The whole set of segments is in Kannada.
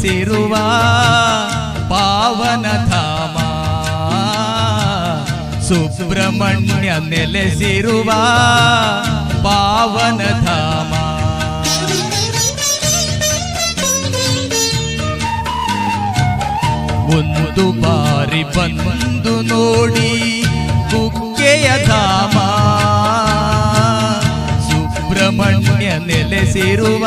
ನೆಲೆಸಿರುವ ಪಾವನ ಧಾಮ. ಸುಬ್ರಹ್ಮಣ್ಯ ನೆಲೆಸಿರುವ ಪಾವನ ಧಾಮ. ಒಂದು ಬಾರಿ ಬಂದು ನೋಡಿ ಕುಕ್ಕೆಯ ಧಾಮ. ಸುಬ್ರಹ್ಮಣ್ಯ ನೆಲೆಸಿರುವ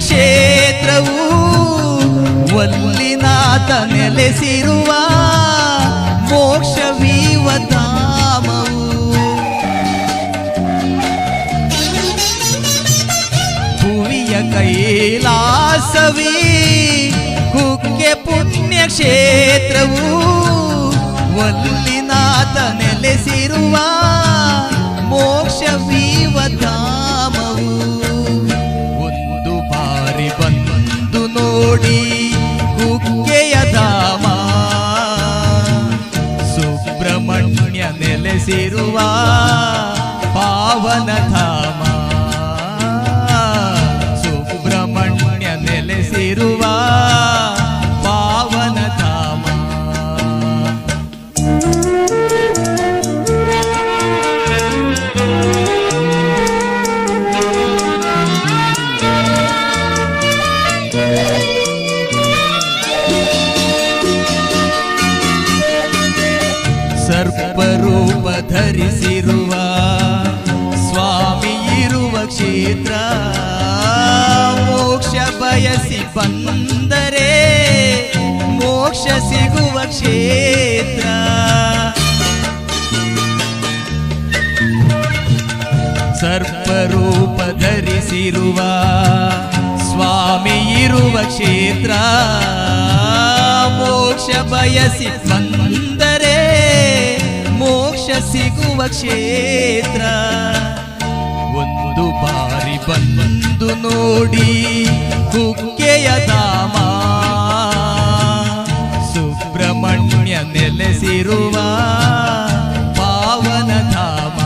ಕ್ಷೇತ್ರವು ಒಲ್ಲಿನಾಥ ನೆಲೆಸಿರುವ ಮೋಕ್ಷವೀವ ಧಾಮವು ಭುವಿಯ ಕೈಲಾಸವಿ ಕುಕ್ಕೆ ಪುಣ್ಯ ಕ್ಷೇತ್ರವು ಒಲ್ಲಿನಾಥ ನೆಲೆಸಿರುವ ಮೋಕ್ಷವೀವ ಧಾಮವು ನೆಲೆಸಿರುವ ಪಾವನ ಧರಿಸಿರುವ ಸ್ವಾಮಿ ಇರುವ ಕ್ಷೇತ್ರ. ಮೋಕ್ಷ ಬಯಸಿ ಬಂದರೆ ಮೋಕ್ಷ ಸಿಗುವ ಕ್ಷೇತ್ರ. ಸರ್ಪರೂಪ ಧರಿಸಿರುವ ಸ್ವಾಮಿ ಇರುವ ಕ್ಷೇತ್ರ. ಮೋಕ್ಷ ಬಯಸಿ ಮೋಕ್ಷ ಸಿಗುವ ಕ್ಷೇತ್ರ. ಒಂದು ಬಾರಿ ಬಂದು ನೋಡಿ ಕುಕ್ಕೆಯ ಧಾಮ. ಸುಬ್ರಹ್ಮಣ್ಯ ನೆಲೆಸಿರುವ ಪಾವನ ಧಾಮ.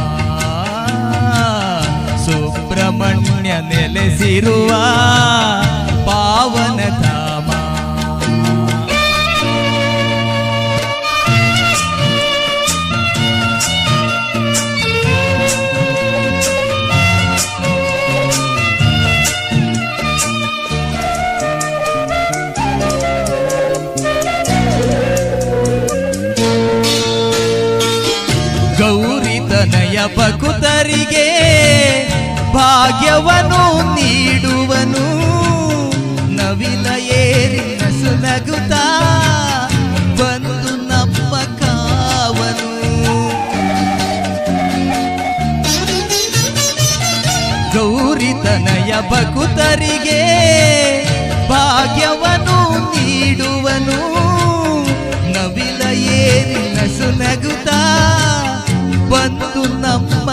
ಸುಬ್ರಹ್ಮಣ್ಯ ನೆಲೆಸಿರುವ ಭಾಗ್ಯವನು ನೀಡುವನು. ನವಿಲ ಏರಿ ನಸುನಗುತ್ತಾ ಬಂದು ನಮ್ಮ ಕಾವನು. ಗೌರಿತನಯ ಬಕುತರಿಗೆ ಭಾಗ್ಯವನು ನೀಡುವನು. ನವಿಲ ಏರಿ ನಸುನಗುತ್ತಾ ಬಂದು ನಮ್ಮ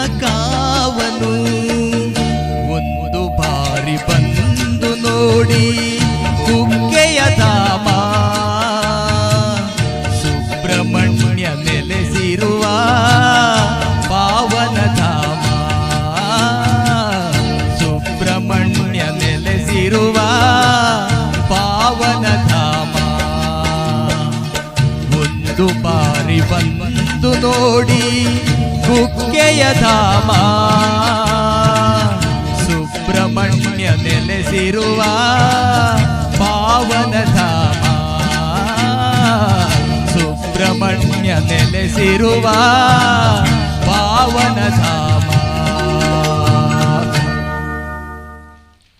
ಒಂದು ಬಾರಿ ಬಂದು ನೋಡಿ ಕುಕ್ಕೆಯ ಧಾಮ. ಸುಬ್ರಹ್ಮಣ್ಯ ನೆಲೆಸಿರುವ ಪಾವನ ಧಾಮ. ಸುಬ್ರಹ್ಮಣ್ಯ ನೆಲೆಸಿರುವ ಪಾವನ ಧಾಮ.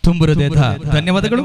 ತುಂಬು ಹೃದಯದ ಧನ್ಯವಾದಗಳು.